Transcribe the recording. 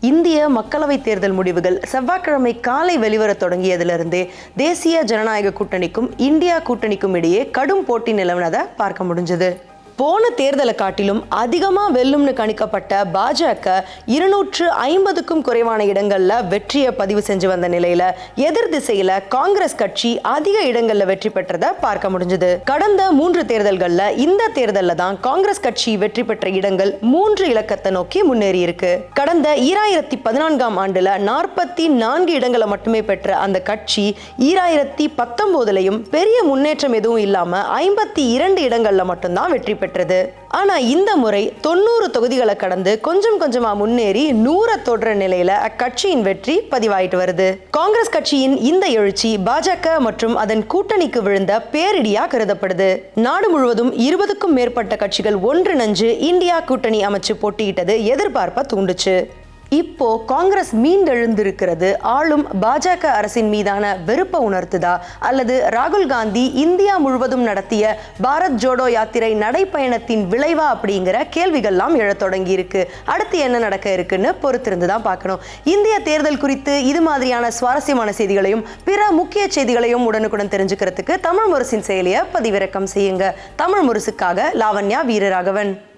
இந்திய மக்களவைத் தேர்தல் முடிவுகள் செவ்வாய்க்கிழமை காலை வெளிவரத் தொடங்கியதிலிருந்தே தேசிய ஜனநாயக கூட்டணிக்கும் இந்தியா கூட்டணிக்கும் இடையே கடும் போட்டி நிலவினதை பார்க்க முடிஞ்சது. போன தேர்தலை காட்டிலும் அதிகமாக வெல்லும்னு கணிக்கப்பட்ட பாஜக இருநூற்று ஐம்பதுக்கும் குறைவான இடங்கள்ல வெற்றியை பதிவு செஞ்சு வந்த நிலையில எதிர் திசையில காங்கிரஸ் கட்சி அதிக இடங்களில் வெற்றி பெற்றதை பார்க்க முடிஞ்சது. கடந்த மூன்று தேர்தல்களில் இந்த தேர்தல்ல தான் காங்கிரஸ் கட்சி வெற்றி பெற்ற இடங்கள் மூன்று இலக்கத்தை நோக்கி முன்னேறி இருக்கு. கடந்த ஈராயிரத்தி பதினான்காம் ஆண்டுல நாற்பத்தி நான்கு இடங்களை மட்டுமே பெற்ற அந்த கட்சி ஈராயிரத்தி பத்தொன்பதுலையும் பெரிய முன்னேற்றம் எதுவும் இல்லாம ஐம்பத்தி இரண்டு இடங்கள்ல மட்டும்தான் வெற்றி பெற்றது ஆனா இந்த முறை தொண்ணூறு தொகுதிகளை கடந்து கொஞ்சம் கொஞ்சமா முன்னேறி நூற தொடர நிலையில அக்கட்சியின் வெற்றி பதிவாயிட்டு வருது. காங்கிரஸ் கட்சியின் இந்த எழுச்சி பாஜக மற்றும் அதன் கூட்டணிக்கு விழுந்த பேரிடியா கருதப்படுது. நாடு முழுவதும் இருபதுக்கும் மேற்பட்ட கட்சிகள் ஒன்றிணைஞ்சு இந்தியா கூட்டணி அமைச்சு போட்டியிட்டது எதிர்பார்ப்பை தூண்டுச்சு. இப்போ காங்கிரஸ் மீண்டெழுந்திருக்கிறது. ஆளும் பாஜக அரசின் மீதான வெறுப்பை உணர்த்துதா? அல்லது ராகுல் காந்தி இந்தியா முழுவதும் நடத்திய பாரத் ஜோடோ யாத்திரை நடைப்பயணத்தின் விளைவா அப்படிங்கிற கேள்விகள்லாம் எழத் தொடங்கி இருக்கு அடுத்து என்ன நடக்க இருக்குன்னு பொறுத்திருந்து தான் பார்க்கணும். இந்திய தேர்தல் குறித்து இது மாதிரியான சுவாரஸ்யமான செய்திகளையும் பிற முக்கிய செய்திகளையும் உடனுக்குடன் தெரிஞ்சுக்கிறதுக்கு தமிழ் முரசின் செயலியை பதிவிறக்கம் செய்யுங்க. தமிழ் முரசுக்காக லாவண்யா வீரராகவன்.